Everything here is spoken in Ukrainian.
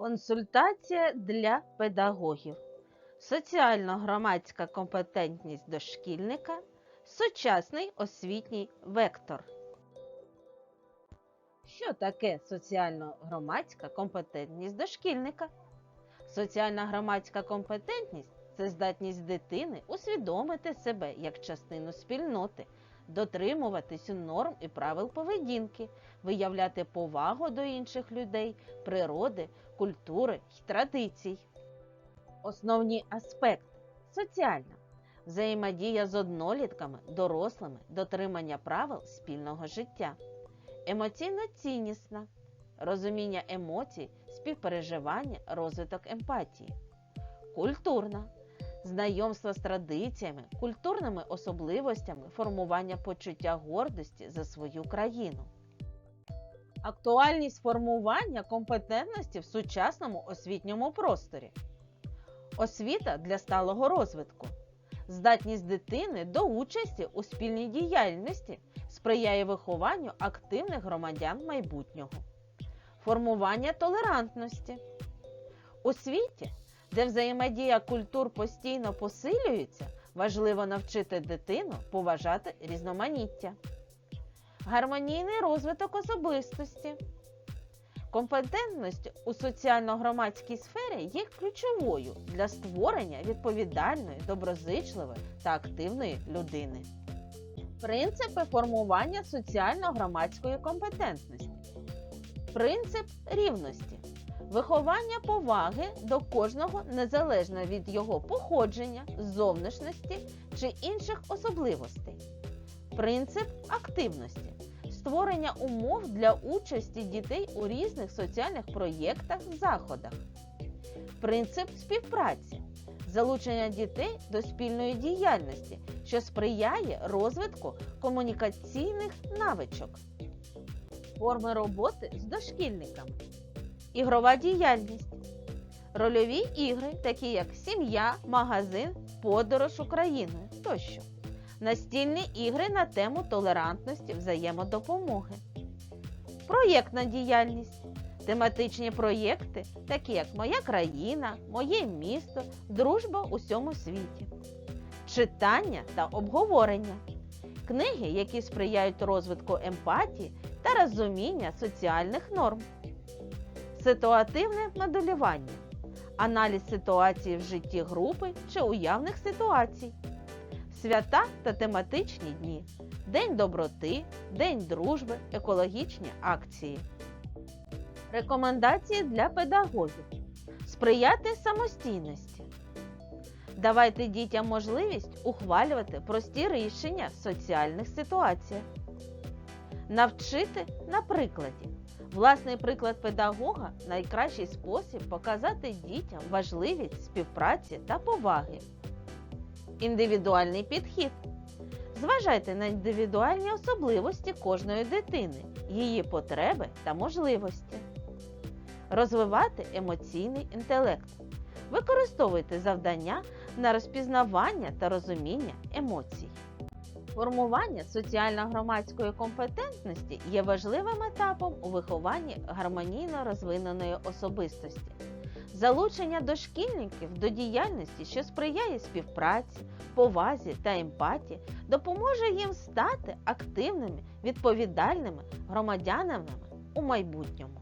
Консультація для педагогів. Соціально-громадська компетентність дошкільника. Сучасний освітній вектор. Що таке соціально-громадська компетентність дошкільника? Соціальна громадська компетентність це здатність дитини усвідомити себе як частину спільноти, дотримуватись норм і правил поведінки, виявляти повагу до інших людей, природи, культури й традицій. Основні аспекти соціальна взаємодія з однолітками, дорослими, дотримання правил спільного життя, емоційно ціннісна, розуміння емоцій, співпереживання, розвиток емпатії, культурна знайомство з традиціями, культурними особливостями, формування почуття гордості за свою країну. Актуальність формування компетентності в сучасному освітньому просторі. Освіта для сталого розвитку. Здатність дитини до участі у спільній діяльності сприяє вихованню активних громадян майбутнього. Формування толерантності. У світі, де взаємодія культур постійно посилюється, важливо навчити дитину поважати різноманіття. Гармонійний розвиток особистості. Компетентність у соціально-громадській сфері є ключовою для створення відповідальної, доброзичливої та активної людини. Принципи формування соціально-громадської компетентності. Принцип рівності. Виховання поваги до кожного незалежно від його походження, зовнішності чи інших особливостей. Принцип активності створення умов для участі дітей у різних соціальних проєктах, заходах. Принцип співпраці залучення дітей до спільної діяльності, що сприяє розвитку комунікаційних навичок. Форми роботи з дошкільниками. Ігрова діяльність. Рольові ігри, такі як сім'я, магазин, подорож Україною тощо. Настільні ігри на тему толерантності взаємодопомоги. Проєктна діяльність. Тематичні проєкти, такі як Моя країна, Моє місто, Дружба у всьому світі. Читання та обговорення. Книги, які сприяють розвитку емпатії та розуміння соціальних норм. Ситуативне моделювання. Аналіз ситуації в житті групи чи уявних ситуацій. Свята та тематичні дні. День доброти, День дружби, екологічні акції. Рекомендації для педагогів. Сприяти самостійності. Давайте дітям можливість ухвалювати прості рішення в соціальних ситуаціях. Навчити на прикладі. Власний приклад педагога найкращий спосіб показати дітям важливість співпраці та поваги. Індивідуальний підхід. Зважайте на індивідуальні особливості кожної дитини, її потреби та можливості. Розвивати емоційний інтелект. Використовуйте завдання на розпізнавання та розуміння емоцій. Формування соціально-громадської компетентності є важливим етапом у вихованні гармонійно розвиненої особистості. Залучення дошкільників до діяльності, що сприяє співпраці, повазі та емпатії, допоможе їм стати активними, відповідальними громадянами у майбутньому.